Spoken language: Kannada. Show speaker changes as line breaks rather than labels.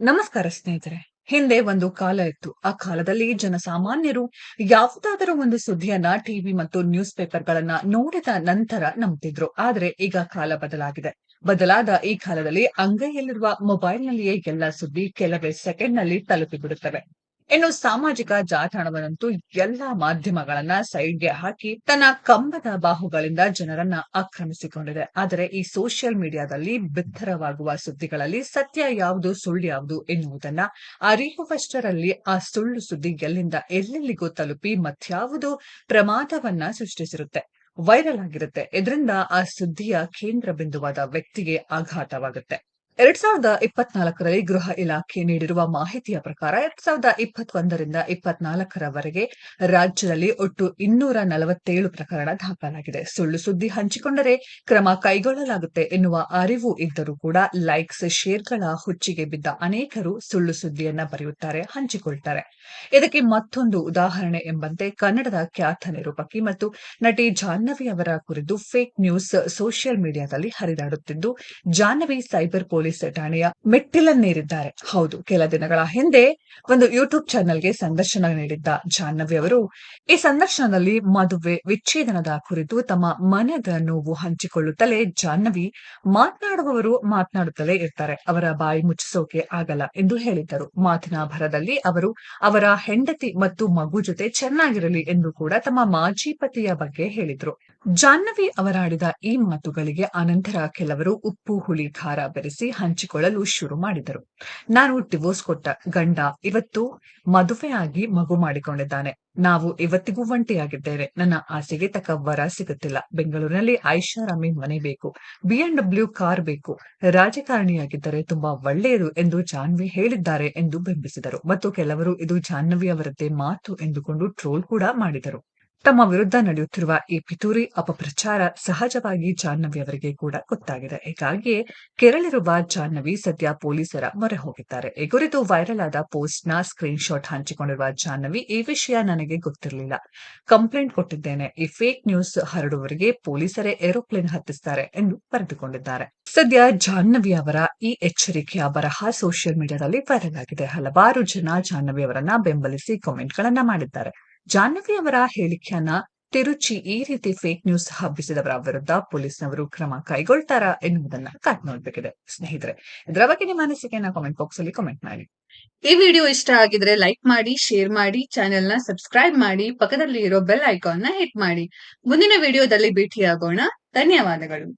ನಮಸ್ಕಾರ ಸ್ನೇಹಿತರೆ. ಹಿಂದೆ ಒಂದು ಕಾಲ ಇತ್ತು. ಆ ಕಾಲದಲ್ಲಿ ಜನಸಾಮಾನ್ಯರು ಯಾವುದಾದರೂ ಒಂದು ಸುದ್ದಿಯನ್ನ ಟಿವಿ ಮತ್ತು ನ್ಯೂಸ್ ಪೇಪರ್ಗಳನ್ನ ನೋಡಿದ ನಂತರ ನಂಬ್ತಿದ್ರು. ಆದ್ರೆ ಈಗ ಕಾಲ ಬದಲಾಗಿದೆ. ಬದಲಾದ ಈ ಕಾಲದಲ್ಲಿ ಅಂಗೈಯಲ್ಲಿರುವ ಮೊಬೈಲ್ನಲ್ಲಿಯೇ ಎಲ್ಲ ಸುದ್ದಿ ಕೆಲವೇ ಸೆಕೆಂಡ್ನಲ್ಲಿ ತಲುಪಿಬಿಡುತ್ತವೆ. ಇನ್ನು ಸಾಮಾಜಿಕ ಜಾಲತಾಣವನ್ನಂತೂ ಎಲ್ಲಾ ಮಾಧ್ಯಮಗಳನ್ನ ಸೈಡ್ಗೆ ಹಾಕಿ ತನ್ನ ಕಂಬದ ಬಾಹುಗಳಿಂದ ಜನರನ್ನ ಆಕ್ರಮಿಸಿಕೊಂಡಿದೆ. ಆದರೆ ಈ ಸೋಷಿಯಲ್ ಮೀಡಿಯಾದಲ್ಲಿ ಬಿತ್ತರವಾಗುವ ಸುದ್ದಿಗಳಲ್ಲಿ ಸತ್ಯ ಯಾವುದು, ಸುಳ್ಳು ಯಾವುದು ಎನ್ನುವುದನ್ನ ಅರಿಯುವಷ್ಟರಲ್ಲಿ ಆ ಸುಳ್ಳು ಸುದ್ದಿ ಎಲ್ಲಿಂದ, ಎಲ್ಲೆಲ್ಲಿಗೂ ತಲುಪಿ ಮತ್ಯಾವುದು ಪ್ರಮಾದವನ್ನ ಸೃಷ್ಟಿಸಿರುತ್ತೆ. ವೈರಲ್ ಆಗಿರುತ್ತೆ. ಇದರಿಂದ ಆ ಸುದ್ದಿಯ ಕೇಂದ್ರ ಬಿಂದುವಾದ ವ್ಯಕ್ತಿಗೆ ಆಘಾತವಾಗುತ್ತೆ. ಎರಡ್ ಸಾವಿರದ ಇಪ್ಪತ್ನಾಲ್ಕರಲ್ಲಿ ಗೃಹ ಇಲಾಖೆ ನೀಡಿರುವ ಮಾಹಿತಿಯ ಪ್ರಕಾರ ಎರಡ್ ಸಾವಿರದ ಇಪ್ಪತ್ತೊಂದರಿಂದ ಇಪ್ಪತ್ನಾಲ್ಕರವರೆಗೆ ರಾಜ್ಯದಲ್ಲಿ ಒಟ್ಟು ಇನ್ನೂರ ನಲವತ್ತೇಳು ಪ್ರಕರಣ ದಾಖಲಾಗಿದೆ. ಸುಳ್ಳು ಸುದ್ದಿ ಹಂಚಿಕೊಂಡರೆ ಕ್ರಮ ಕೈಗೊಳ್ಳಲಾಗುತ್ತೆ ಎನ್ನುವ ಅರಿವು ಇದ್ದರೂ ಕೂಡ ಲೈಕ್ಸ್, ಶೇರ್ಗಳ ಹುಚ್ಚಿಗೆ ಬಿದ್ದ ಅನೇಕರು ಸುಳ್ಳು ಸುದ್ದಿಯನ್ನ ಬರೆಯುತ್ತಾರೆ, ಹಂಚಿಕೊಳ್ತಾರೆ. ಇದಕ್ಕೆ ಮತ್ತೊಂದು ಉದಾಹರಣೆ ಎಂಬಂತೆ ಕನ್ನಡದ ಖ್ಯಾತ ನಿರೂಪಕಿ ಮತ್ತು ನಟಿ ಜಾಹ್ನವಿ ಅವರ ಕುರಿತು ಫೇಕ್ ನ್ಯೂಸ್ ಸೋಷಿಯಲ್ ಮೀಡಿಯಾದಲ್ಲಿ ಹರಿದಾಡುತ್ತಿದ್ದು, ಜಾಹ್ನವಿ ಸೈಬರ್ ಪೊಲೀಸ್ ಠಾಣೆಯ ಮೆಟ್ಟಿಲನ್ನೇರಿದ್ದಾರೆ ಹೌದು, ಕೆಲ ದಿನಗಳ ಹಿಂದೆ ಒಂದು ಯೂಟ್ಯೂಬ್ ಚಾನೆಲ್ಗೆ ಸಂದರ್ಶನ ನೀಡಿದ್ದ ಜಾಹ್ನವಿ ಅವರು, ಈ ಸಂದರ್ಶನದಲ್ಲಿ ಮದುವೆ ವಿಚ್ಛೇದನದ ಕುರಿತು ತಮ್ಮ ಮನದ ನೋವು ಹಂಚಿಕೊಳ್ಳುತ್ತಲೇ ಜಾಹ್ನವಿ ಮಾತನಾಡುವವರು ಮಾತನಾಡುತ್ತಲೇ ಇರ್ತಾರೆ. ಅವರ ಬಾಯಿ ಮುಚ್ಚಿಸೋಕೆ ಆಗಲ್ಲ ಎಂದು ಹೇಳಿದ್ದರು. ಮಾತಿನ ಭರದಲ್ಲಿ ಅವರು ಅವರ ಹೆಂಡತಿ ಮತ್ತು ಮಗು ಜೊತೆ ಚೆನ್ನಾಗಿರಲಿ ಎಂದು ಕೂಡ ತಮ್ಮ ಮಾಜಿ ಪತಿಯ ಬಗ್ಗೆ ಹೇಳಿದ್ರು. ಜಾಹ್ನವಿ ಅವರಾಡಿದ ಈ ಮಾತುಗಳಿಗೆ ಅನಂತರ ಕೆಲವರು ಉಪ್ಪು, ಹುಳಿ, ಖಾರ ಬೆರೆಸಿ ಹಂಚಿಕೊಳ್ಳಲು ಶುರು ಮಾಡಿದರು. ನಾನು ಡಿವೋರ್ಸ್ ಕೊಟ್ಟ ಗಂಡ ಇವತ್ತು ಮದುವೆಯಾಗಿ ಮಗು ಮಾಡಿಕೊಂಡಿದ್ದಾನೆ. ನಾವು ಇವತ್ತಿಗೂ ಒಂಟಿಯಾಗಿದ್ದೇವೆ. ನನ್ನ ಆಸೆಗೆ ತಕ್ಕ ವರ ಸಿಗುತ್ತಿಲ್ಲ. ಬೆಂಗಳೂರಿನಲ್ಲಿ ಐಷಾರಾಮಿ ಮನೆ ಬೇಕು. ಬಿಎಂಡಬ್ಲ್ಯೂ ಕಾರ್ ಬೇಕು. ರಾಜಕಾರಣಿಯಾಗಿದ್ದರೆ ತುಂಬಾ ಒಳ್ಳೆಯದು ಎಂದು ಜಾಹ್ನವಿ ಹೇಳಿದ್ದಾರೆ ಎಂದು ಬಿಂಬಿಸಿದರು. ಮತ್ತು ಕೆಲವರು ಇದು ಜಾಹ್ನವಿ ಅವರದ್ದೇ ಮಾತು ಎಂದುಕೊಂಡು ಟ್ರೋಲ್ ಕೂಡ ಮಾಡಿದರು. ತಮ್ಮ ವಿರುದ್ಧ ನಡೆಯುತ್ತಿರುವ ಈ ಪಿತೂರಿ ಅಪಪ್ರಚಾರ ಸಹಜವಾಗಿ ಜಾಹ್ನವಿ ಅವರಿಗೆ ಕೂಡ ಗೊತ್ತಾಗಿದೆ. ಹೀಗಾಗಿಯೇ ಕೆರಳಿರುವ ಜಾಹ್ನವಿ ಸದ್ಯ ಪೊಲೀಸರ ಮೊರೆ ಹೋಗಿದ್ದಾರೆ. ಈ ಕುರಿತು ವೈರಲ್ ಆದ ಪೋಸ್ಟ್ನ ಸ್ಕ್ರೀನ್ ಶಾಟ್ ಹಂಚಿಕೊಂಡಿರುವ ಜಾಹ್ನವಿ, ಈ ವಿಷಯ ನನಗೆ ಗೊತ್ತಿರಲಿಲ್ಲ. ಕಂಪ್ಲೇಂಟ್ ಕೊಟ್ಟಿದ್ದೇನೆ. ಈ ಫೇಕ್ ನ್ಯೂಸ್ ಹರಡುವವರಿಗೆ ಪೊಲೀಸರೇ ಏರೋಪ್ಲೇನ್ ಹತ್ತಿಸ್ತಾರೆ ಎಂದು ಬರೆದುಕೊಂಡಿದ್ದಾರೆ. ಸದ್ಯ ಜಾಹ್ನವಿ ಅವರ ಈ ಎಚ್ಚರಿಕೆಯ ಬರಹ ಸೋಷಿಯಲ್ ಮೀಡಿಯಾದಲ್ಲಿ ವೈರಲ್ ಆಗಿದೆ. ಹಲವಾರು ಜನ ಜಾಹ್ನವಿ ಅವರನ್ನ ಬೆಂಬಲಿಸಿ ಕಾಮೆಂಟ್ ಗಳನ್ನ ಮಾಡಿದ್ದಾರೆ. ಜಾಹ್ನವಿ ಅವರ ಹೇಳಿಕೆಯನ್ನ ತಿರುಚಿ ಈ ರೀತಿ ಫೇಕ್ ನ್ಯೂಸ್ ಹಬ್ಬಿಸಿದವರ ವಿರುದ್ಧ ಪೊಲೀಸ್ನವರು ಕ್ರಮ ಕೈಗೊಳ್ತಾರ ಎನ್ನುವುದನ್ನ ಕಾಟ್ ನೋಡ್ಬೇಕಿದೆ. ಸ್ನೇಹಿತರೆ, ಇದರ ಬಗ್ಗೆ ನಿಮ್ಮ ಅನಿಸಿಕೆಯನ್ನ ಕಾಮೆಂಟ್ ಬಾಕ್ಸ್ ಅಲ್ಲಿ ಕಾಮೆಂಟ್ ಮಾಡಿ.
ಈ ವಿಡಿಯೋ ಇಷ್ಟ ಆಗಿದ್ರೆ ಲೈಕ್ ಮಾಡಿ ಶೇರ್ ಮಾಡಿ ಚಾನೆಲ್ನ ಸಬ್ಸ್ಕ್ರೈಬ್ ಮಾಡಿ ಪಕ್ಕದಲ್ಲಿ ಇರೋ ಬೆಲ್ ಐಕಾನ್ನ ಹಿಟ್ ಮಾಡಿ. ಮುಂದಿನ ವಿಡಿಯೋದಲ್ಲಿ ಭೇಟಿಯಾಗೋಣ. ಧನ್ಯವಾದಗಳು.